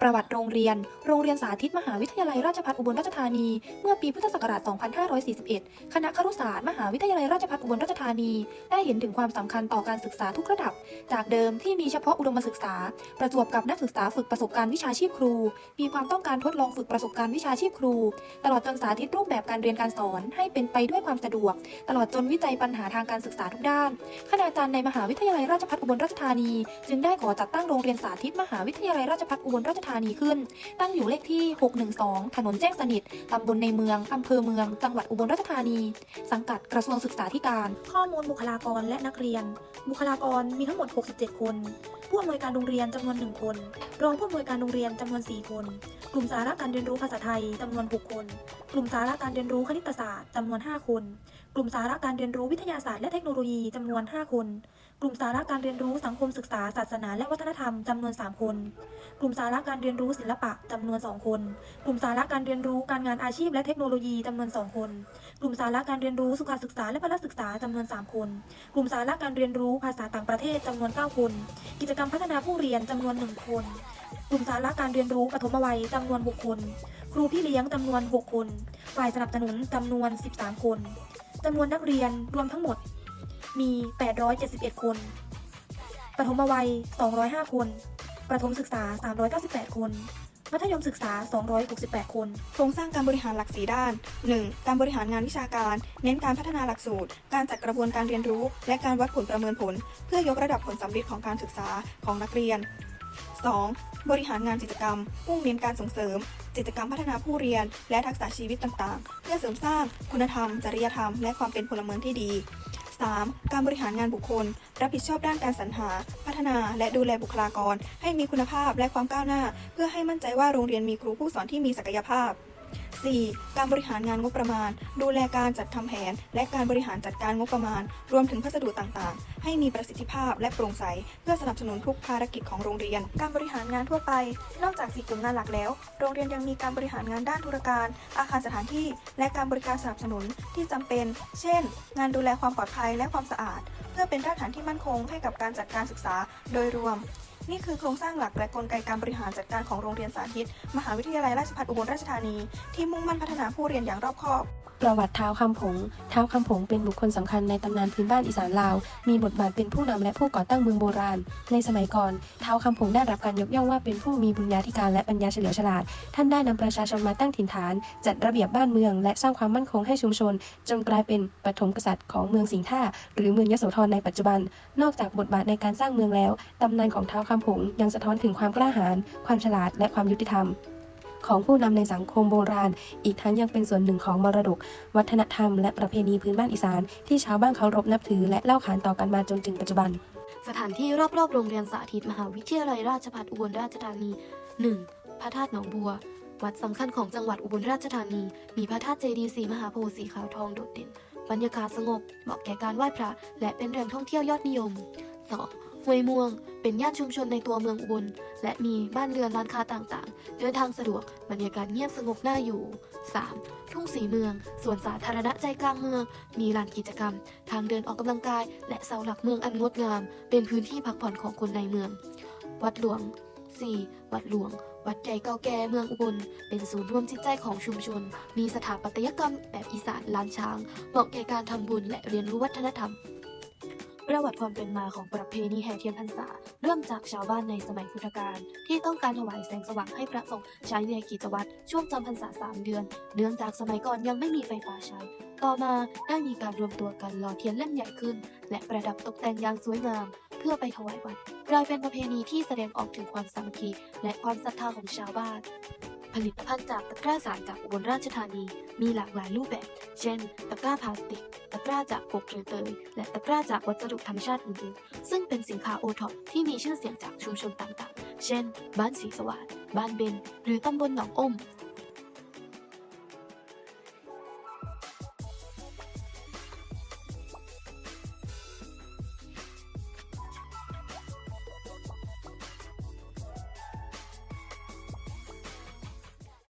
ประวัติโรงเรียน โรงเรียนสาธิตมหาวิทยาลัยราชภัฏอุบลราชธานี เมื่อปีพุทธศักราช 2541 คณะครุศาสตร์มหาวิทยาลัยราชภัฏอุบลราชธานี ได้เห็นถึงความสำคัญต่อการศึกษาทุกระดับ จากเดิมที่มีเฉพาะอุดมศึกษา ประจวบกับนักศึกษาฝึกประสบการณ์วิชาชีพครู มีความต้องการทดลองฝึกประสบการณ์วิชาชีพครู ตลอดจนสาธิตรูปแบบการเรียนการสอนให้เป็นไปด้วยความสะดวก ตลอดจนวิจัยปัญหาทางการศึกษาทุกด้าน คณาจารย์ในมหาวิทยาลัยราชภัฏอุบลราชธานี จึงได้ขอจัดตั้งโรงเรียนสาธิตมหาวิทยาลัยราชภัฏอุบลราชธานีขึ้น ตั้งอยู่เลขที่ 612 ถนนแจ้งสนิท ตำบลในเมือง อำเภอเมือง จังหวัดอุบลราชธานี สังกัดกระทรวงศึกษาธิการ ข้อมูลบุคลากรและนักเรียน บุคลากรมีทั้งหมด 67 คน ผู้อำนวยการโรงเรียนจำนวน 1 คน รองผู้อำนวยการโรงเรียนจำนวน 4 คน กลุ่มสาระการเรียนรู้ภาษาไทยจำนวน 6 คน กลุ่มสาระการเรียนรู้คณิตศาสตร์จำนวน 5 คน กลุ่มสาระการเรียนรู้วิทยาศาสตร์และเทคโนโลยีจำนวน 5 คน กลุ่มสาระการเรียนรู้สังคมศึกษาศาสนาและวัฒนธรรมจำนวน 3 คน กลุ่มสาระการเรียนรู้ศิลปะจำนวน 2 คน กลุ่มสาระการเรียนรู้การงานอาชีพและเทคโนโลยีจำนวน 2 คน กลุ่มสาระการเรียนรู้สุขศึกษาและพละศึกษาจำนวน 3 คน กลุ่มสาระการเรียนรู้ภาษาต่างประเทศจำนวน 9 คน กิจกรรมพัฒนาผู้เรียนจำนวน 1 คน กลุ่มสาระการเรียนรู้ปฐมวัยจำนวน 6 คน ครูพี่เลี้ยงจำนวน 6 คน ฝ่ายสนับสนุนจำนวน 13 คนจำนวนนักเรียนรวมทั้งหมด มี 871 คนปฐมวัย 205 คน ประถมศึกษา 398 คน มัธยมศึกษา 268 คน โครงสร้างการบริหารหลักสีด้าน 1. การบริหารงานวิชาการ เน้นการพัฒนาหลักสูตร การจัดกระบวนการเรียนรู้ และการวัดผลประเมินผล เพื่อยกระดับผลสำเร็จของการศึกษาของนักเรียน 2. บริหารงานกิจกรรมมุ่งเน้นการส่งเสริม กิจกรรมพัฒนาผู้เรียน และทักษะชีวิตต่างๆ เพื่อเสริมสร้างคุณธรรม จริยธรรม และความเป็นพลเมืองที่ดี 3. การบริหารงานบุคคล รับผิดชอบด้านการสรรหา พัฒนา และดูแลบุคลากร ให้มีคุณภาพและความก้าวหน้า เพื่อให้มั่นใจว่าโรงเรียนมีครูผู้สอนที่มีศักยภาพ 4. การบริหารงานงบประมาณ ดูแลการจัดทำแผน และการบริหารจัดการงบประมาณ รวมถึงพัสดุต่างๆ ให้มีประสิทธิภาพและโปร่งใส เพื่อสนับสนุนทุกภารกิจของโรงเรียน การบริหารงานทั่วไป นอกจากสี่กลุ่มงานหลักแล้ว โรงเรียนยังมีการบริหารงานด้านธุรการ อาคารสถานที่ และการบริการสนับสนุนที่จำเป็น เช่น งานดูแลความปลอดภัยและความสะอาด เพื่อเป็นรากฐานที่มั่นคงให้กับการจัดการศึกษาโดยรวม นี่คือโครงสร้างหลักและกลไกการบริหารจัดการของโรงเรียนสาธิต มหาวิทยาลัยราชภัฏอุบลราชธานี ที่มุ่งมั่นพัฒนาผู้เรียนอย่างรอบคอบ ประวัติเท้าคำผงเท้าคำผงเป็นบุคคลสำคัญในตำนานพื้นบ้านอีสานลาว มีบทบาทเป็นผู้นำและผู้ก่อตั้งเมืองโบราณ ในสมัยก่อนเท้าคำผงได้รับการยกย่องว่าเป็นผู้มีบุญญาธิการและปัญญาเฉลียวฉลาด ท่านได้นำประชาชนมาตั้งถิ่นฐาน จัดระเบียบบ้านเมือง และสร้างความมั่นคงให้ชุมชน จนกลายเป็นปฐมกษัตริย์ของเมืองสิงห์ท่า หรือเมืองยโสธรในปัจจุบัน นอกจากบทบาทในการสร้างเมืองแล้วตำนานของเท้าคำผงยังสะท้อนถึงความกล้าหาญความฉลาดและความยุติธรรม ของผู้นำในสังคมโบราณ อีกทั้งยังเป็นส่วนหนึ่งของมรดก วัฒนธรรม และประเพณีพื้นบ้านอีสาน ที่ชาวบ้านเคารพนับถือ และเล่าขานต่อกันมาจนถึงปัจจุบัน สถานที่รอบๆ โรงเรียนสาธิตมหาวิทยาลัยราชภัฏอุบลราชธานี 1. พระธาตุหนองบัว วัดสำคัญของจังหวัดอุบลราชธานี มีพระธาตุเจดีย์สีมหาโพธิ์สีขาวทองโดดเด่น บรรยากาศสงบ เหมาะแก่การไหว้พระ และเป็นแหล่งท่องเที่ยวยอดนิยม 2. ห้วยม่วง เป็นย่านชุมชนในตัวเมืองอุบล และมีบ้านเรือนร้านค้าต่างๆ เดินทางสะดวกบรรยากาศเงียบสงบน่าอยู่ 3. ทุ่งสีเมืองสวนสาธารณะใจกลางเมือง มีลานกิจกรรม ทางเดินออกกำลังกาย และเสาหลักเมืองอันงดงาม เป็นพื้นที่พักผ่อนของคนในเมือง วัดหลวง 4. วัดหลวง วัดใหญ่เก่าแก่เมืองอุบล เป็นศูนย์รวมจิตใจของชุมชน มีสถาปัตยกรรมแบบอีสานล้านช้าง เหมาะแก่การทำบุญและเรียนรู้วัฒนธรรม ประวัติความเป็นมาของประเพณีแห่เทียนพรรษา เริ่มจากชาวบ้านในสมัยพุทธกาลที่ต้องการถวายแสงสว่างให้พระสงฆ์ใช้ในกิจวัตรช่วงจำพรรษาสามเดือน เนื่องจากสมัยก่อนยังไม่มีไฟฟ้าใช้ ต่อมาได้มีการรวมตัวกันหล่อเทียนเล่มใหญ่ขึ้น และประดับตกแต่งอย่างสวยงาม เพื่อไปถวายวัดกลายเป็นประเพณีที่แสดงออกถึงความสามัคคีและความศรัทธาของชาวบ้าน ลิตภัณฑ์จากตะกร้าสารจากอุบลราชธานี มีหลากหลายรูปแบบ เช่น ตะกร้าพลาสติก ตะกร้าจากกบเตย และตะกร้าจากวัสดุธรรมชาติอื่นๆ ซึ่งเป็นสินค้าโอท็อปที่มีชื่อเสียงจากชุมชนต่างๆ เช่น บ้านสีสวัสดบ้านเบน หรือตำบลหนองอม